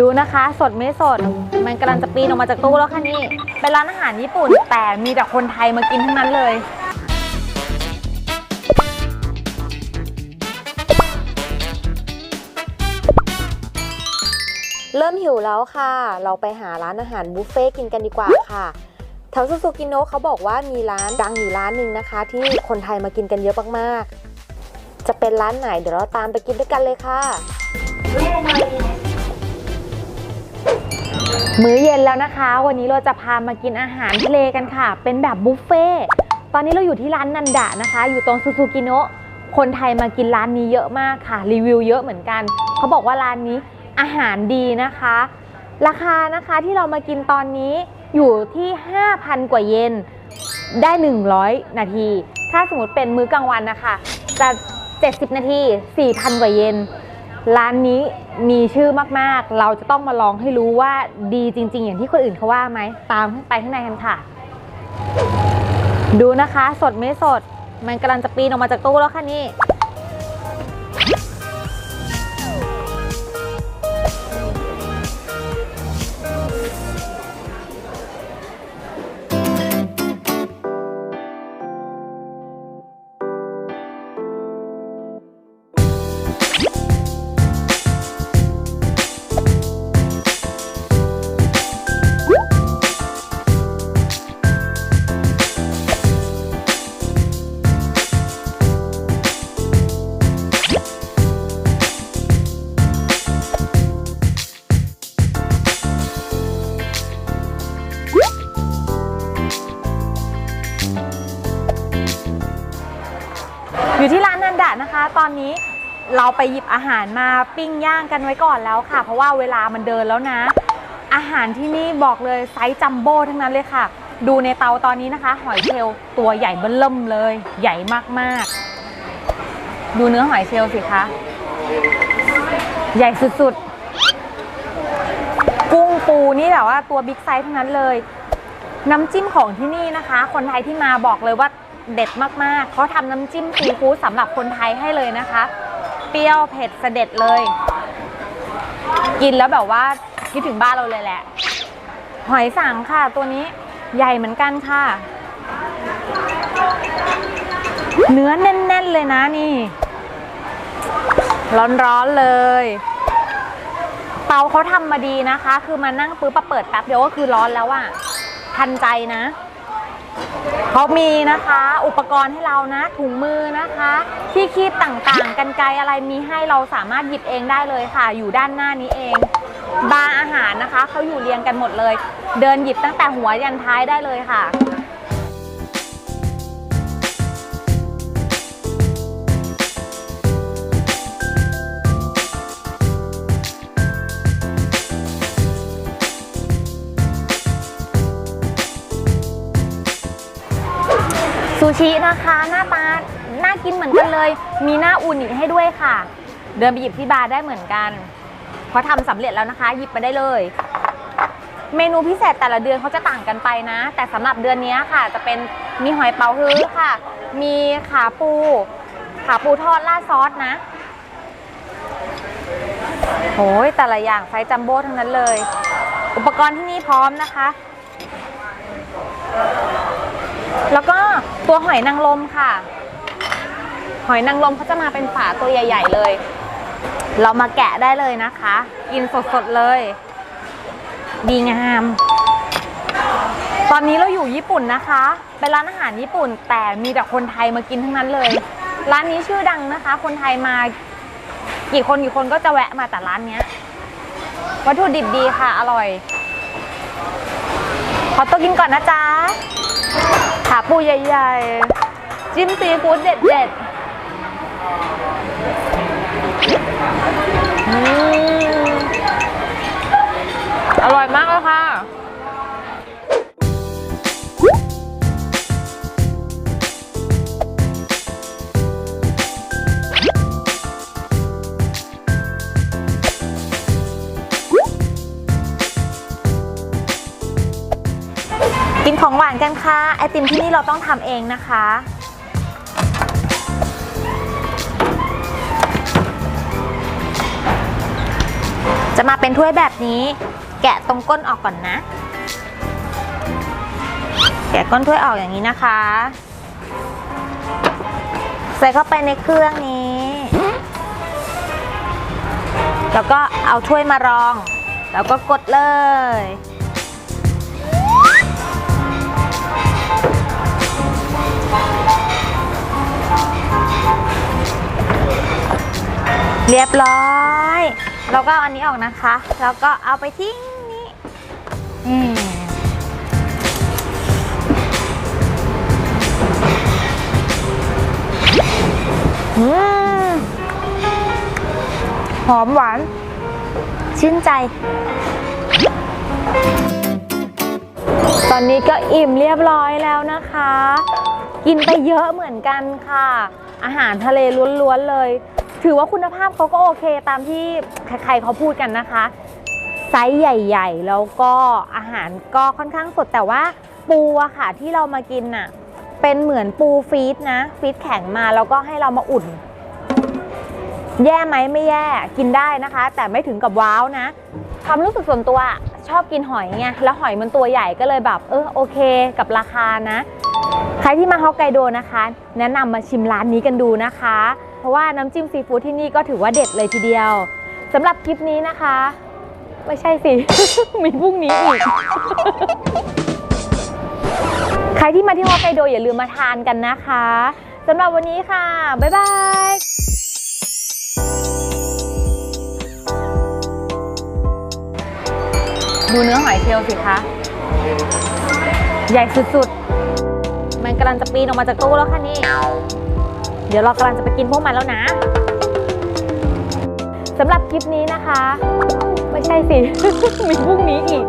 ดูนะคะสดไม่สด มันกำลังจะปีนออกมาจากตู้แล้วค่ะนี่ เป็นร้านอาหารญี่ปุ่น แต่มีแต่คนไทยมากินทั้งนั้นเลย เริ่มหิวแล้วค่ะ เราไปหาร้านอาหารบุฟเฟ่กินกันดีกว่าค่ะแถวซูซูกิโนะเขาบอกว่ามีร้านดังอยู่ร้านหนึ่งนะคะ ที่คนไทยมากินกันเยอะมากๆ จะเป็นร้านไหนเดี๋ยวเราตามไปกินด้วยกันเลยค่ะ มื้อเย็นแล้วนะคะ วันนี้เราจะพามากินอาหารทะเลกันค่ะ เป็นแบบบุฟเฟ่ตอนนี้เราอยู่ที่ร้านนันดะนะคะ อยู่ตรงซูซูกิโนะคนไทยมากินร้านนี้เยอะมากค่ะ รีวิวเยอะเหมือนกัน เขาบอกว่าร้านนี้อาหารดีนะคะ ราคานะคะที่เรามากินตอนนี้อยู่ที่ 5,000 กว่าเยนได้ 100 นาที ถ้าสมมติเป็นมื้อกลางวันนะคะจะ 70 นาที 4,000 กว่าเยน ร้านนี้มีชื่อมาก ๆ เราจะต้องมาลองให้รู้ว่าดีจริง ๆ อย่างที่คนอื่นเขาว่าไหม ตามไปข้างในกันค่ะ ดูนะคะ สดไม่สด มันกำลังจะปีนออกมาจากตู้แล้วค่ะนี่ อนนี้เราไปหยิบอาหารมาปิ้งย่างกันไว้ก่อนแล้วค่ะ เพราะว่าเวลามันเดินแล้วนะ อาหารที่นี่บอกเลยไซส์จัมโบ้ทั้งนั้นเลยค่ะ ดูในเตาตอนนี้นะคะ หอยเชลล์ตัวใหญ่เบิ้ลเริ่มเลย ใหญ่มากๆ ดูเนื้อหอยเชลล์สิคะใหญ่สุดๆ กุ้งปูนี่แบบว่าตัวบิ๊กไซส์ทั้งนั้นเลย น้ำจิ้มของที่นี่นะคะ คนไทยที่มาบอกเลยว่า เด็ดมากๆเขาทำน้ำจิ้มซีฟู้ดสำหรับคนไทยให้เลยนะคะ เปรี้ยวเผ็ดเสด็จเลย กินแล้วแบบว่าคิดถึงบ้านเราเลยแหละ หอยสังค่ะ ตัวนี้ใหญ่เหมือนกันค่ะ เนื้อแน่น ๆ เลยนะนี่ ร้อนๆเลย เตาเขาทำมาดีนะคะ คือมานั่งปื๊บมาเปิดแป๊บเดียวก็คือร้อนแล้วอะทันใจนะ เขามีนะคะอุปกรณ์ให้เรานะถุงมือนะคะ ที่คีบต่างๆ กันไกลอะไรมีให้เราสามารถหยิบเองได้เลยค่ะ อยู่ด้านหน้านี้เองบาร์อาหารนะคะเขาอยู่เรียงกันหมดเลย เดินหยิบตั้งแต่หัวยันท้ายได้เลยค่ะ ซูชินะคะหน้าตาน่ากินเหมือนกันเลย มีหน้าอูนิให้ด้วยค่ะ เดินไปหยิบที่บาร์ได้เหมือนกันเพราะทำสำเร็จแล้วนะคะ หยิบมาได้เลย เมนูพิเศษแต่ละเดือนเขาจะต่างกันไปนะ แต่สำหรับเดือนนี้ค่ะ จะเป็นมีหอยเป๋าฮื้อค่ะ มีขาปู ขาปูทอดราดซอสนะโอ้ยแต่ละอย่างไซส์จัมโบ้ทั้งนั้นเลย อุปกรณ์ที่นี่พร้อมนะคะ แล้วก็ ตัวหอยนางรมค่ะ หอยนางรมเขาจะมาเป็นฝาตัวใหญ่ ๆ เลย เรามาแกะได้เลยนะคะ กินสดๆเลย ดีงาม ตอนนี้เราอยู่ญี่ปุ่นนะคะ เป็นร้านอาหารญี่ปุ่น แต่มีแต่คนไทยมากินทั้งนั้นเลย ร้านนี้ชื่อดังนะคะ คนไทยมากี่คนกี่คนก็จะแวะมาแต่ร้านเนี้ย วัตถุดิบดีค่ะ อร่อย ขอตัวกินก่อนนะจ๊ะ ขาปูใหญ่ๆ จิ้มซีฟู้ดเด็ด กันค่ะ ไอติมที่นี่เราต้องทำเองนะคะจะจะมาเป็นถ้วยแบบนี้ แกะตรงก้นออกก่อนนะ แกะก้นถ้วยออกอย่างนี้นะคะ ใส่เข้าไปในเครื่องนี้ แล้วก็เอาถ้วยมารอง แล้วก็กดเลย เรียบร้อย เราก็เอาอันนี้ออกนะคะ แล้วก็เอาไปทิ้งนี่อืมอืมหอมหวาน ชื่นใจ ตอนนี้ก็อิ่มเรียบร้อยแล้วนะคะ กินไปเยอะเหมือนกันค่ะ อาหารทะเลล้วนๆเลย ถือว่าคุณภาพเขาก็โอเคตามที่ใครๆเขาพูดกันนะคะ ไซส์ใหญ่ ๆ แล้วก็อาหารก็ค่อนข้างสดแต่ว่าปูอะค่ะที่เรามากินน่ะเป็นเหมือนปูฟีดนะ ฟีดแข็งมาแล้วก็ให้เรามาอุ่น แย่ไหมไม่แย่กินได้นะคะ แต่ไม่ถึงกับว้าวนะความรู้สึกส่วนตัวอะชอบกินหอยไงแล้วหอยมันตัวใหญ่ก็เลยแบบ เออโอเคกับราคานะ ใครที่มาฮอกไกโดนะคะ แนะนำมาชิมร้านนี้กันดูนะคะ เพราะว่าน้ำจิ้มซีฟู้ดที่นี่ก็ถือว่าเด็ดเลยทีเดียวสำหรับคลิปนี้นะคะ ไม่ใช่สิ มีพรุ่งนี้อีก ใครที่มาที่ฮอกไกโดอย่าลืมมาทานกันนะคะสำหรับวันนี้ค่ะ บ๊ายบายดูเนื้อหอยเชลล์สิคะ ใหญ่สุดๆ มันกำลังจะปีนออกมาจากตู้แล้วค่ะนี่ เดี๋ยวเรากำลังจะไปกินพวกมันแล้วนะสำหรับคลิปนี้นะคะ ไม่ใช่สิ มีพรุ่งนี้อีก